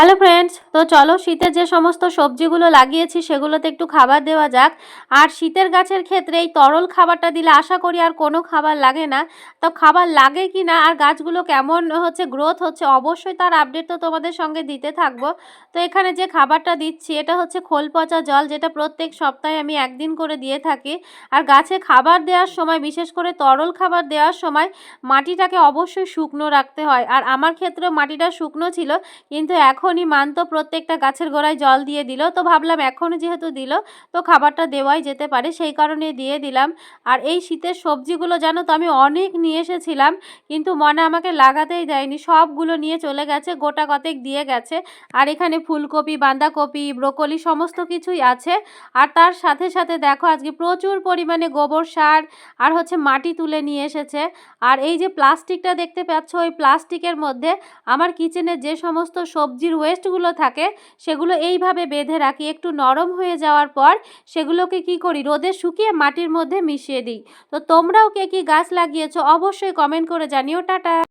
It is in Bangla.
হ্যালো ফ্রেন্ডস তো চলো শীতের যে সমস্ত সবজিগুলো লাগিয়েছি, সেগুলোতে একটু খাবার দেওয়া যাক। আর শীতের গাছের ক্ষেত্রে এই তরল খাবারটা দিলে আশা করি আর কোনো খাবার লাগে না। তো খাবার লাগে কি না আর গাছগুলো কেমন হচ্ছে গ্রোথ হচ্ছে, অবশ্যই তার আপডেট তো তোমাদের সঙ্গে দিতে থাকব। তো এখানে যে খাবারটা দিচ্ছি, এটা হচ্ছে খোল পচা জল, যেটা প্রত্যেক সপ্তাহে আমি একদিন করে দিয়ে থাকি। আর গাছে খাবার দেওয়ার সময়, বিশেষ করে তরল খাবার দেওয়ার সময়, মাটিটাকে অবশ্যই শুকনো রাখতে হয়। আর আমার ক্ষেত্রেও মাটিটা শুকনো ছিল, কিন্তু এখনই মান্ত প্রত্যেকটা গাছের গোড়ায় জল দিয়ে দিল। তো ভাবলাম এখনও যেহেতু দিল, তো খাবারটা দেওয়াই যেতে পারে, সেই কারণে দিয়ে দিলাম। আর এই শীতের সবজিগুলো জানো তো আমি অনেক নিয়ে এসেছিলাম, কিন্তু মনে আমাকে লাগাতেই দেয়নি। সবগুলো নিয়ে চলে গেছে, গোটা কতেক দিয়ে গেছে। আর এখানে ফুলকপি, বাঁধাকপি, ব্রোকলি সমস্ত কিছুই আছে। আর তার সাথে সাথে দেখো আজকে প্রচুর পরিমাণে গোবর সার আর হচ্ছে মাটি তুলে নিয়ে এসেছে। আর এই যে প্লাস্টিকটা দেখতে পাচ্ছ, ওই প্লাস্টিকের মধ্যে আমার কিচেনে যে সমস্ত সবজির ওয়েস্টগুলো থাকে, সেগুলো এইভাবে বেঁধে রাখি। একটু নরম হয়ে যাওয়ার পর সেগুলোকে কি করি, রোদে শুকিয়ে মাটির মধ্যে মিশিয়ে দিই। তো তোমরাও কে কি গাছ লাগিয়েছো, অবশ্যই কমেন্ট করে জানিও। টাটা!